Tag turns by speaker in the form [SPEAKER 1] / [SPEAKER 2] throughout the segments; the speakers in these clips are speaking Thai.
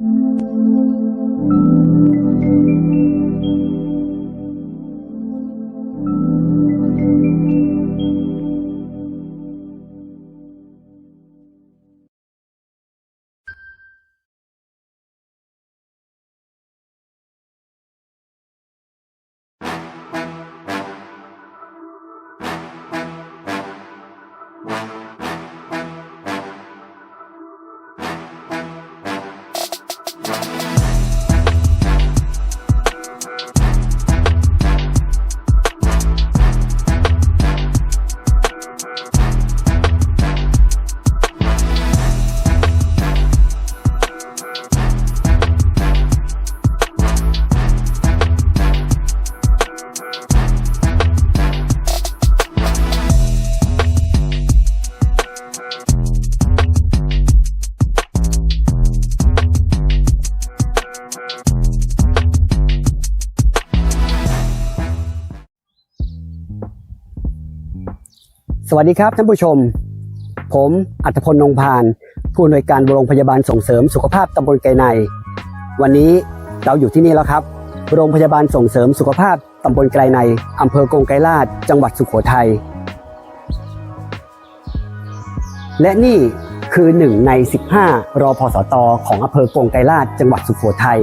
[SPEAKER 1] you สวัสดีครับท่านผู้ชม ผมอัตพลนงพาน ผู้อำนวยการโรงพยาบาลส่งเสริมสุขภาพตำบลไกรใน วันนี้เราอยู่ที่นี่แล้วครับ โรงพยาบาลส่งเสริมสุขภาพตำบลไกรในอำเภอกงไกรลาดจังหวัดสุโขทัยและนี่คือหนึ่งใน 15 รอพสตของอำเภอกงไกรลาดจังหวัดสุโขทัย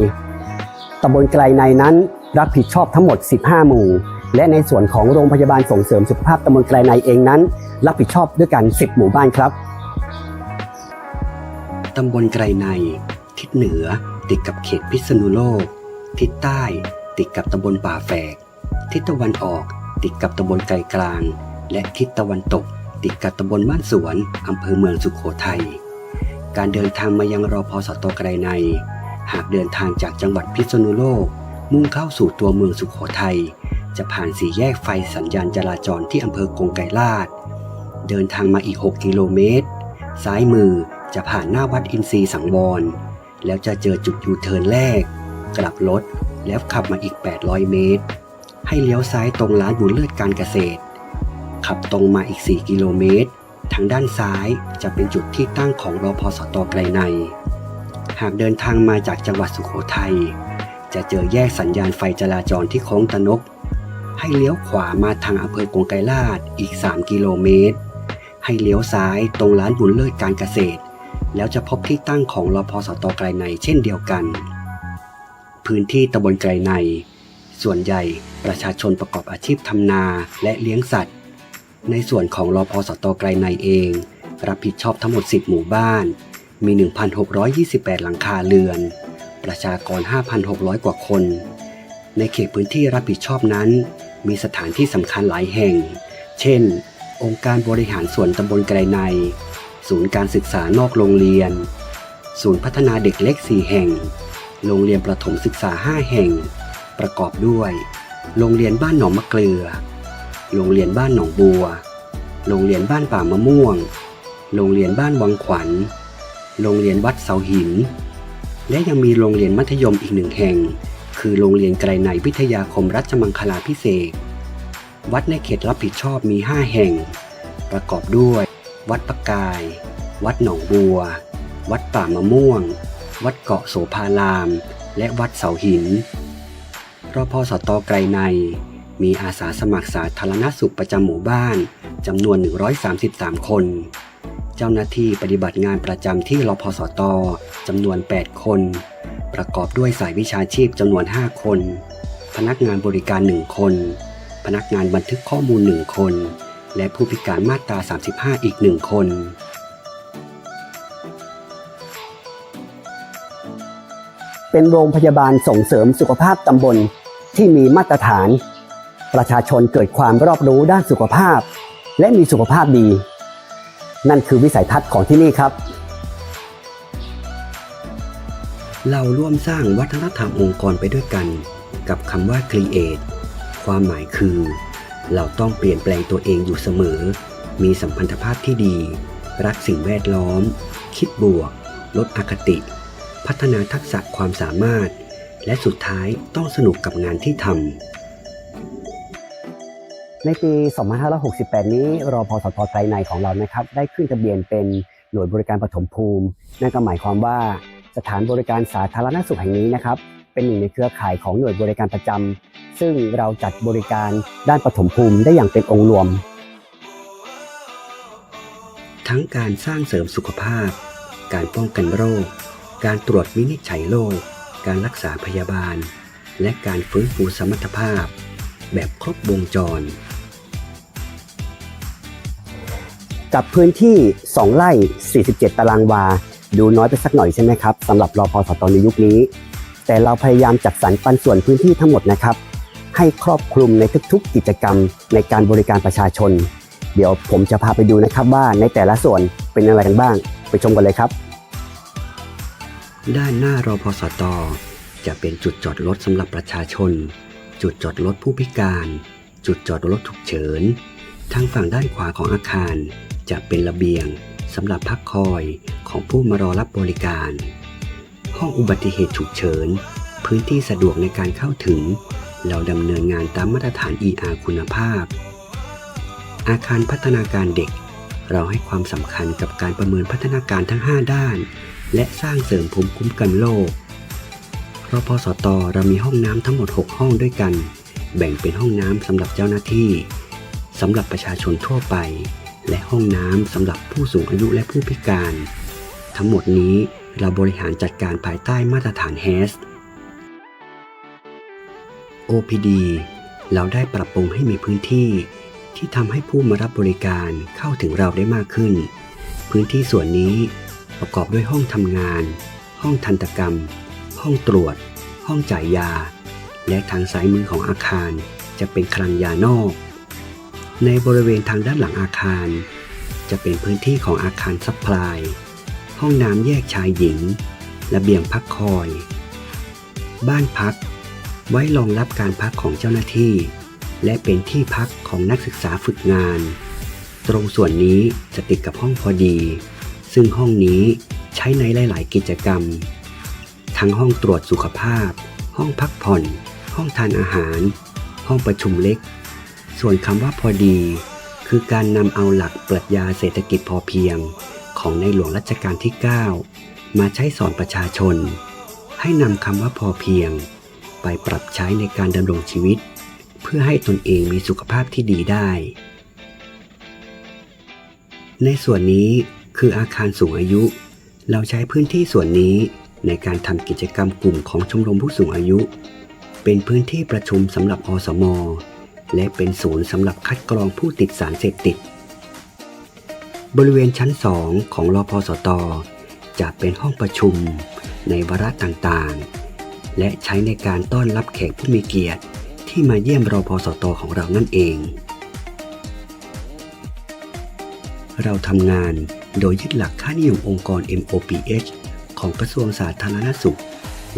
[SPEAKER 1] ตำบลไกลในนั้นรับผิดชอบทั้งหมด 15 หมู่ และในส่วนของโรงพยาบาลส่งเสริมสุขภาพตำบลไกลในเองนั้น รับผิดชอบด้วยกัน 10 หมู่บ้านครับตำบลไกลในทิศเหนือติดกับเขตพิษณุโลก ทิศใต้ติดกับตำบลป่าแฝก ทิศตะวันออกติดกับตำบลไกลกลาง และทิศตะวันตก ติดกับตำบลบ้านสวนอำเภอเมืองสุขโขทัยการเดินทางมายังรอพสตไกลใน หากเดินทางจากจังหวัดพิษณุโลก มุ่งเข้าสู่ตัวเมืองสุขโขทัย จะผ่านสี่แยกไฟสัญญาณจราจรที่อำเภอกงไกรลาด เดินทางมาอีก 6 กิโลเมตร ซ้ายมือจะผ่านหน้าวัดอินทรีสังวร แล้วจะเจอจุดยูเทิร์นแรก กลับรถแล้วขับมาอีก 800 เมตร ให้เลี้ยวซ้ายตรงร้านบุญเลิศการเกษตร ขับตรงมาอีก 4 กิโลเมตร ทางด้านซ้ายจะเป็นจุดที่ตั้งของรอพสตไกลใน หากเดินทางมาจากจังหวัดสุโขทัยจะเจอแยกสัญญาณไฟจราจรที่โค้งตะนก ให้เลี้ยวขวามาทางอำเภอกงไกรลาดอีก 3 กิโลเมตร ให้เลี้ยวซ้ายตรงร้านบุญเลิศการเกษตร แล้วจะพบที่ตั้งของรพสตไกลในเช่นเดียวกัน พื้นที่ตำบลไกลใน ส่วนใหญ่ประชาชนประกอบอาชีพทำนาและเลี้ยงสัตว์ ในส่วนของรพสตไกลในเอง รับผิดชอบทั้งหมด 10 หมู่บ้าน มี 1,628 หลังคาเรือน ประชากร 5,600 กว่าคน ในเขตพื้นที่รับผิดชอบนั้น มีสถานที่สำคัญหลายแห่ง เช่น องค์การบริหารส่วนตำบลไกรใน ศูนย์การศึกษานอกโรงเรียน ศูนย์พัฒนาเด็กเล็ก 4 แห่ง โรงเรียนประถมศึกษา 5 แห่ง ประกอบด้วย โรงเรียนบ้านหนองมะเกลือ โรงเรียนบ้านหนองบัว โรงเรียนบ้านป่ามะม่วง โรงเรียนบ้านวังขวัญ โรงเรียนวัดเสาหิน และยังมีโรงเรียนมัธยมอีกหนึ่งแห่ง คือโรงเรียนไกรในวิทยาคมรัชมังคลาพิเศษ วัดในเขตรับผิดชอบมี 5 แห่ง ประกอบด้วย วัดปะกาย วัดหนองบัว วัดป่ามะม่วง วัดเกาะโสภาราม และวัดเสาหินรพสตไกรใน มีอาสาสมัครสาธารณสุขประจำหมู่บ้านจำนวน 133 คน เจ้าหน้าที่ปฏิบัติงานประจำที่รพสตจำนวน 8 คน ประกอบด้วยสายวิชาชีพจำนวน 5 คน พนักงานบริการ 1 คน พนักงานบันทึกข้อมูล 1 คน และผู้พิการมาตรา 35 อีก 1 คนเป็นโรงพยาบาลส่งเสริมสุขภาพตำบลที่มีมาตรฐาน ประชาชนเกิดความรอบรู้ด้านสุขภาพ และมีสุขภาพดี นั่นคือวิสัยทัศน์ของที่นี่ครับ เราร่วมสร้างวัฒนธรรมองค์กรไปด้วยกัน กับคำว่า create ความหมายคือ เราต้องเปลี่ยนแปลงตัวเองอยู่เสมอ มีสัมพันธภาพที่ดี รักสิ่งแวดล้อม คิดบวก ลดอคติ พัฒนาทักษะความสามารถ และสุดท้ายต้องสนุกกับงานที่ทำในปี 2568 นี้รอพสทไกรในของเรานะครับ ได้ขึ้นทะเบียนเป็นหน่วยบริการปฐมภูมิ นั่นก็หมายความว่า
[SPEAKER 2] สถานบริการสาธารณสุขแห่งนี้นะครับ เป็นหนึ่งในเครือข่ายของหน่วยบริการประจำซึ่งเราจัดบริการด้านปฐมภูมิได้อย่างเป็นองค์รวม
[SPEAKER 1] ทั้งการสร้างเสริมสุขภาพ การป้องกันโรค การตรวจวินิจฉัยโรคการรักษาพยาบาล และการฟื้นฟูสมรรถภาพ แบบครบวงจร
[SPEAKER 2] กับพื้นที่ 2 ไร่ 47 ตารางวา ดูน้อยไปสักหน่อยใช่ไหมครับสำหรับรอพอสตในยุคนี้ แต่เราพยายามจัดสรรปันส่วนพื้นที่ทั้งหมดนะครับ ให้ครอบคลุมในทุกๆ กิจกรรมในการบริการประชาชน เดี๋ยวผมจะพาไปดูนะครับว่าในแต่ละส่วนเป็นอะไรกันบ้าง ไปชมกันเลยครับ
[SPEAKER 1] ด้านหน้ารอพสตจะเป็นจุดจอดรถสำหรับประชาชน จุดจอดรถผู้พิการ จุดจอดรถฉุกเฉิน ทางฝั่งด้านขวาของอาคารจะเป็นระเบียง สำหรับพักคอยของผู้มารอรับบริการ ห้องอุบัติเหตุฉุกเฉิน พื้นที่สะดวกในการเข้าถึง เราดำเนินงานตามมาตรฐาน ER คุณภาพ อาคารพัฒนาการเด็ก เราให้ความสำคัญกับการประเมินพัฒนาการทั้ง 5 ด้าน และสร้างเสริมภูมิคุ้มกันโรครพสตเรามีห้องน้ำทั้งหมด 6 ห้องด้วยกัน แบ่งเป็นห้องน้ำสำหรับเจ้าหน้าที่สำหรับประชาชนทั่วไป และห้องน้ำสำหรับผู้สูงอายุและผู้พิการ ทั้งหมดนี้เราบริหารจัดการภายใต้มาตรฐาน HES OPD เราได้ปรับปรุงให้มีพื้นที่ ที่ทำให้ผู้มารับบริการเข้าถึงเราได้มากขึ้น พื้นที่ส่วนนี้ประกอบด้วยห้องทำงาน ห้องทันตกรรม ห้องตรวจ ห้องจ่ายยา และทางซ้ายมือของอาคารจะเป็นคลังยานอก ในบริเวณทางด้านหลังอาคาร จะเป็นพื้นที่ของอาคารซัพพลาย ห้องน้ำแยกชายหญิง ระเบียงพักคอย บ้านพัก ไว้รองรับการพักของเจ้าหน้าที่ และเป็นที่พักของนักศึกษาฝึกงาน ตรงส่วนนี้จะติดกับห้องพอดี ซึ่งห้องนี้ใช้ในหลาย ๆ กิจกรรม ทั้งห้องตรวจสุขภาพ ห้องพักผ่อน ห้องทานอาหาร ห้องประชุมเล็ก ส่วนคำว่าพอดี คือการนำเอาหลักปรัชญาเศรษฐกิจพอเพียง ของในหลวงรัชกาลที่ 9 มาใช้สอนประชาชน ให้นำคำว่าพอเพียง ไปปรับใช้ในการดำรงชีวิต เพื่อให้ตนเองมีสุขภาพที่ดีได้ ในส่วนนี้คืออาคารสูงอายุ เราใช้พื้นที่ส่วนนี้ในการทำกิจกรรมกลุ่มของชมรมผู้สูงอายุ เป็นพื้นที่ประชุมสำหรับอสม และเป็นศูนย์สำหรับคัดกรองผู้ติดสารเสพติด บริเวณชั้น 2 ของรอพสตจะเป็นห้องประชุมในวาระต่างๆ และใช้ในการต้อนรับแขกผู้มีเกียรติที่มาเยี่ยมรอพสตของเรานั่นเอง เราทำงานโดยยึดหลักค่านิยมองค์กร MOPH ของกระทรวงสาธารณสุข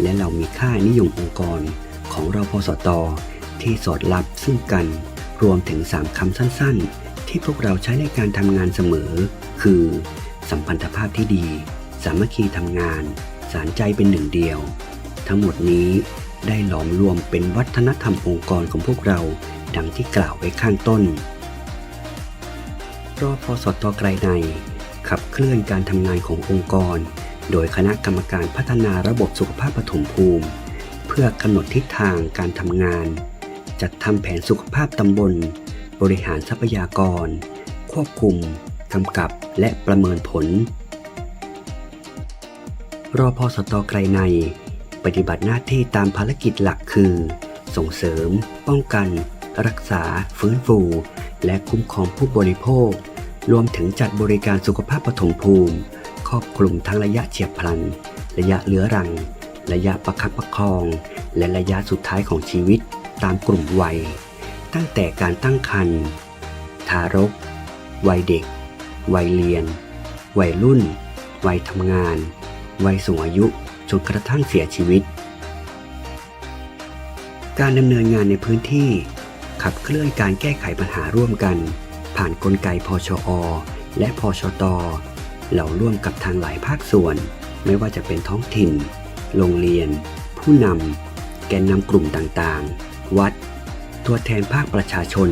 [SPEAKER 1] และเรามีค่านิยมองค์กรของราพสต ที่สอดรับซึ่งกัน รวมถึง 3 คำสั้นๆ ที่พวกเราใช้ในการทำงานเสมอ คือ สัมพันธภาพที่ดี สามัคคีทำงาน สารใจเป็นหนึ่งเดียว ทั้งหมดนี้ได้หลอมรวมเป็นวัฒนธรรมองค์กรของพวกเรา ดังที่กล่าวไว้ข้างต้นรอพอสตไกลใน ขับเคลื่อนการทำงานขององค์กร โดยคณะกรรมการพัฒนาระบบสุขภาพปฐมภูมิ เพื่อกำหนดทิศทางการทำงาน จัดทำแผนสุขภาพตำบล บริหารทรัพยากร ควบคุมกำกับและประเมินผล รอพอสตไกลใน ปฏิบัติหน้าที่ตามภารกิจหลักคือ ส่งเสริม ป้องกัน รักษา ฟื้นฟู และคุ้มครองผู้บริโภค รวมถึงจัดบริการสุขภาพปฐมภูมิ ครอบคลุมทั้งระยะเฉียบพลัน ระยะเลื้อรัง ระยะประคับประคอง และระยะสุดท้ายของชีวิต ตามกลุ่มวัย ตั้งแต่การตั้งครรภ์ทารก วัยเด็ก วัยเรียน วัยรุ่น วัยทำงาน วัยสูงอายุจนกระทั่งเสียชีวิต การดำเนินงานในพื้นที่ ขับเคลื่อนการแก้ไขปัญหาร่วมกัน ผ่านนกลไกพชอ และพชตเราร่วมกับทางหลายภาคส่วน ไม่ว่าจะเป็นท้องถิ่น โรงเรียน ผู้นำแกนนำกลุ่มต่างๆ วัด ตัวแทนภาคประชาชน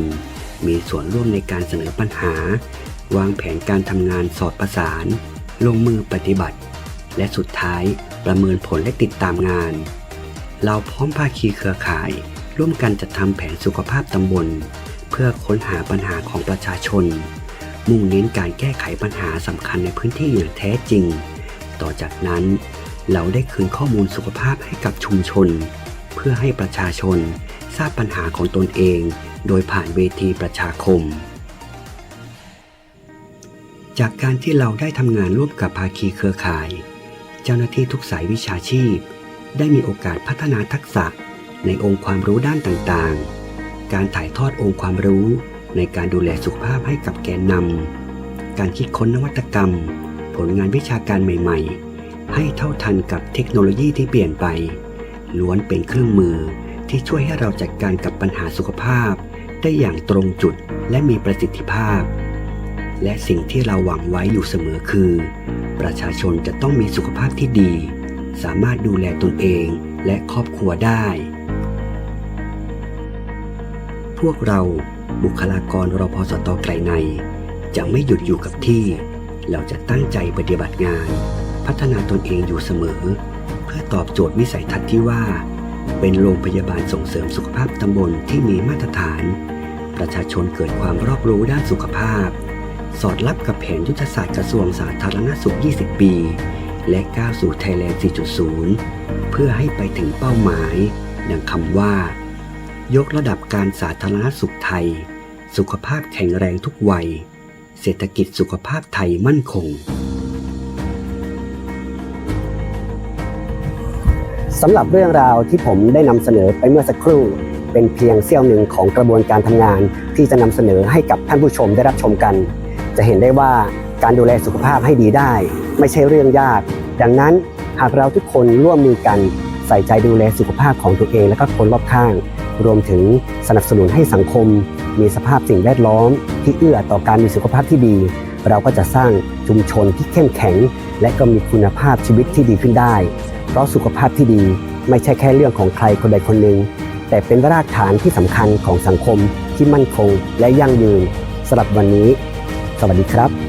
[SPEAKER 1] มีส่วนร่วมในการเสนอปัญหา วางแผนการทำงานสอดประสาน ลงมือปฏิบัติ และสุดท้ายประเมินผลและติดตามงาน เราพร้อมภาคีเครือข่าย ร่วมกันจัดทำแผนสุขภาพตำบล เพื่อค้นหาปัญหาของประชาชน มุ่งเน้นการแก้ไขปัญหาสำคัญในพื้นที่อย่างแท้จริง ต่อจากนั้นเราได้คืนข้อมูลสุขภาพให้กับชุมชน เพื่อให้ประชาชน ทราบปัญหาของตนเอง โดยผ่านเวทีประชาคม จากการที่เราได้ทำงานร่วมกับภาคีเครือข่าย เจ้าหน้าที่ทุกสายวิชาชีพ ได้มีโอกาสพัฒนาทักษะในองค์ความรู้ด้านต่างๆ การถ่ายทอดองค์ความรู้ในการดูแลสุขภาพให้กับแกนนำ การคิดค้นนวัตกรรม ผลงานวิชาการใหม่ ๆ ให้เท่าทันกับเทคโนโลยีที่เปลี่ยนไป ล้วนเป็นเครื่องมือ ที่ช่วยให้เราจัดการกับปัญหาสุขภาพ ได้อย่างตรงจุดและมีประสิทธิภาพ และสิ่งที่เราหวังไว้อยู่เสมอคือ ประชาชนจะต้องมีสุขภาพที่ดี สามารถดูแลตนเองและครอบครัวได้ พวกเราบุคลากรรพสตไกลใน จะไม่หยุดอยู่กับที่ เราจะตั้งใจปฏิบัติงาน พัฒนาตนเองอยู่เสมอ เพื่อตอบโจทย์วิสัยทัศน์ที่ว่า เป็นโรงพยาบาลส่งเสริมสุขภาพตำบลที่มีมาตรฐาน ประชาชนเกิดความรอบรู้ด้านสุขภาพ สอดรับกับแผนยุทธศาสตร์กระทรวงสาธารณสุข 20 ปี และก้าวสู่ไทยแลนด์ 4.0 เพื่อให้ไปถึงเป้าหมาย ดังคำว่า ยกระดับการสาธารณสุขไทย สุขภาพแข็งแรงทุกวัย เศรษฐกิจสุขภาพไทยมั่นคง
[SPEAKER 2] สำหรับเรื่องราวที่ผมได้นำเสนอไปเมื่อสักครู่ เป็นเพียงเสี้ยวหนึ่งของกระบวนการทำงาน ที่จะนำเสนอให้กับท่านผู้ชมได้รับชมกัน จะเห็นได้ว่าการดูแลสุขภาพให้ดีได้ ไม่ใช่เรื่องยาก ดังนั้นหากเราทุกคนร่วมมือกันใส่ใจดูแลสุขภาพของตัวเองและก็คนรอบข้าง รวมถึงสนับสนุนให้สังคม มีสภาพสิ่งแวดล้อม ที่เอื้อต่อการมีสุขภาพที่ดี เราก็จะสร้างชุมชนที่เข้มแข็ง และก็มีคุณภาพชีวิตที่ดีขึ้นได้ เพราะสุขภาพที่ดีไม่ใช่แค่เรื่องของใครคนใดคนหนึ่ง แต่เป็นรากฐานที่สำคัญของสังคมที่มั่นคงและยั่งยืนสำหรับวันนี้ สวัสดีครับ